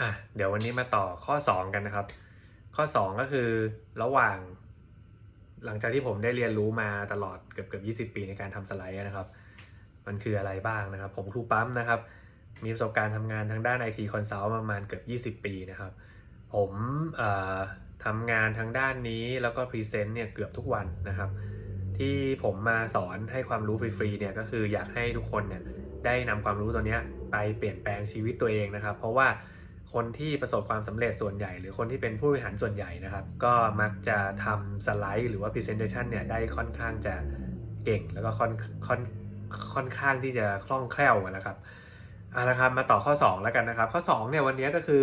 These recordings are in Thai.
อะเดี๋ยววันนี้มาต่อข้อ 2 กันนะครับ ข้อ 2 ก็คือระหว่าง หลังจากที่ผมได้เรียนรู้มาตลอดเกือบเกือบ20ปีในการทำสไลด์นะครับ มันคืออะไรบ้างนะครับ ผมครูปั๊มนะครับ มีประสบการณ์ทำงานทางด้านไอทีคอนซัลท์ประมาณเกือบ 20 ปีนะครับ ผมทำงานทางด้านนี้แล้วก็พรีเซนต์เนี่ยเกือบทุกวันนะครับ ที่ผมมาสอนให้ความรู้ฟรีๆเนี่ยก็คืออยากให้ทุกคนเนี่ยได้นำความรู้ตัวเนี้ยไปเปลี่ยนแปลงชีวิตตัวเองนะครับ เพราะว่า คนที่ประสบความสำเร็จส่วนใหญ่ หรือคนที่เป็นผู้บริหารส่วนใหญ่นะครับ ก็มักจะทำสไลด์หรือว่า Presentation เนี่ยได้ค่อนข้างจะเก่ง แล้วก็ค่อนค่อนค่อนข้างที่จะคล่องแคล่วนะครับเอาละครับมาต่อข้อ 2 แล้วกันนะครับ ข้อ2เนี่ยวันนี้ก็คือ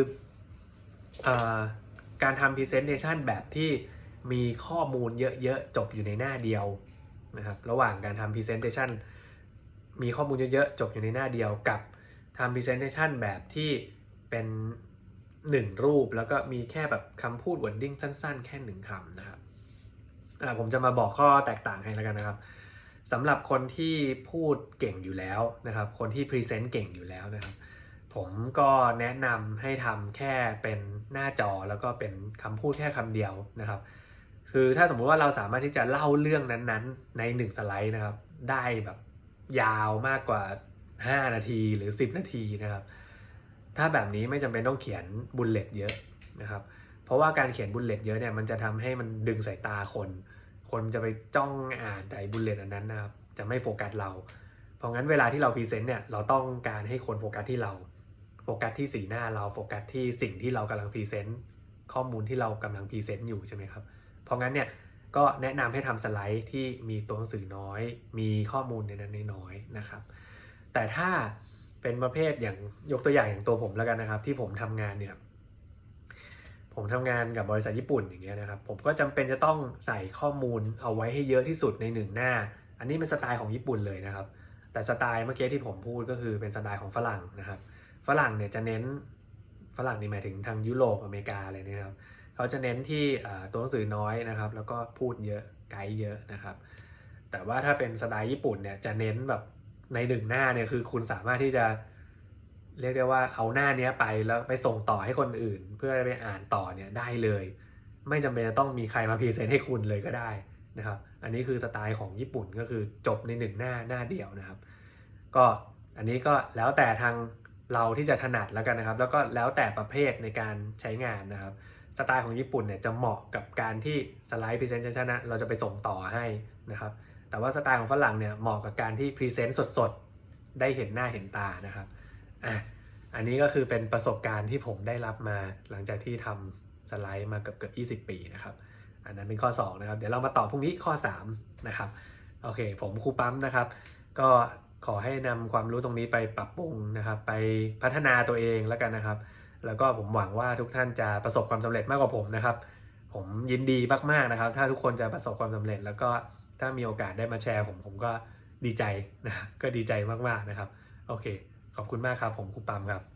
อการทำ Presentation แบบที่มีข้อมูลเยอะๆ จบอยู่ในหน้าเดียวนะครับระหว่างการทำ Presentation มีข้อมูลเยอะๆ จบอยู่ในหน้าเดียวกับทำ Presentation แบบที่ เป็นหนึ่งรูปแล้วก็มีแค่แบบคำพูด wording สั้น ๆ แค่หนึ่งคำนะครับผมจะมาบอกข้อแตกต่างให้แล้วกันนะครับสำหรับคนที่พูดเก่งอยู่แล้วนะครับ คนที่พรีเซนต์เก่งอยู่แล้วนะครับผมก็แนะนำให้ทำแค่เป็นหน้าจอแล้วก็เป็นคำพูดแค่คำเดียวนะครับ คือถ้าสมมติว่าเราสามารถที่จะเล่าเรื่องนั้นๆ ในหนึ่งสไลด์นะครับ ได้แบบยาวมากกว่า 5 นาทีหรือ 10 นาทีนะครับ ถ้าแบบนี้ไม่จำเป็นต้องเขียนบุลเลตเยอะนะครับ เพราะว่าการเขียนบุลเลตเยอะเนี่ยมันจะทำให้มันดึงสายตาคน คนจะไปจ้องอ่านแต่บุลเลตอันนั้นนะครับ จะไม่โฟกัสเรา เพราะงั้นเวลาที่เราพรีเซนต์เนี่ยเราต้องการให้คนโฟกัสที่เรา โฟกัสที่สีหน้าเราโฟกัสที่สิ่งที่เรากำลังพรีเซนต์ข้อมูลที่เรากำลังพรีเซนต์อยู่ใช่ไหมครับ เพราะงั้นเนี่ยก็แนะนำให้ทำสไลด์ที่มีตัวหนังสือน้อย มีข้อมูลในนั้นน้อยๆนะครับ แต่ถ้า เป็นประเภทอย่างยกตัวอย่างอย่างตัวผมแล้วกันนะครับ ที่ผมทำงานเนี่ย ผมทำงานกับบริษัทญี่ปุ่นอย่างเงี้ยนะครับ ผมก็จำเป็นจะต้องใส่ข้อมูลเอาไว้ให้เยอะที่สุดในหนึ่งหน้า อันนี้เป็นสไตล์ของญี่ปุ่นเลยนะครับ แต่สไตล์เมื่อกี้ที่ผมพูดก็คือเป็นสไตล์ของฝรั่งนะครับ ฝรั่งเนี่ยจะเน้นฝรั่งนี่หมายถึงทางยุโรปอเมริกาอะไรเนี่ยนะครับเขาจะเน้นที่ตัวหนังสือน้อยนะครับ แล้วก็พูดเยอะไกด์เยอะนะครับ แต่ว่าถ้าเป็นสไตล์ญี่ปุ่นเนี่ยจะเน้นแบบ ในหนึ่งหน้าเนี่ยคือคุณสามารถที่จะเรียกได้ว่าเอาหน้าเนี้ยไปแล้วไปส่งต่อให้คนอื่น เพื่อไปอ่านต่อเนี่ยได้เลย ไม่จำเป็นจะต้องมีใครมาพรีเซนต์ให้คุณเลยก็ได้นะครับ อันนี้คือสไตล์ของญี่ปุ่นก็คือจบในหนึ่งหน้าหน้าเดียวนะครับ ก็อันนี้ก็แล้วแต่ทางเราที่จะถนัดแล้วกันนะครับ แล้วก็แล้วแต่ประเภทในการใช้งานนะครับ สไตล์ของญี่ปุ่นเนี่ยจะเหมาะกับการที่สไลด์พรีเซนต์ชันนะเราจะไปส่งต่อให้นะครับ แต่ว่าสไตล์ของฝรั่งเนี่ยเหมาะกับการที่พรีเซนต์สดๆ ได้เห็นหน้าเห็นตานะครับอะอันนี้ก็คือเป็นประสบการณ์ที่ผมได้รับมาหลังจากที่ทำสไลด์มาเกือบเกือบ20 ปีนะครับอันนั้นเป็นข้อ 2 นะครับ เดี๋ยวเรามาต่อพรุ่งนี้ข้อ 3 นะครับ โอเค ผมครูปั๊มนะครับ ก็ขอให้นำความรู้ตรงนี้ไปปรับปรุงนะครับ ไปพัฒนาตัวเองแล้วกันนะครับ แล้วก็ผมหวังว่าทุกท่านจะประสบความสำเร็จมากกว่าผมนะครับ ผมยินดีมากๆนะครับ ถ้าทุกคนจะประสบความสำเร็จแล้วก็ ถ้ามีโอกาสได้มาแชร์ผมผมก็ดีใจนะก็ดีใจมากๆนะครับ โอเค ขอบคุณมากครับ ผมครูปามครับ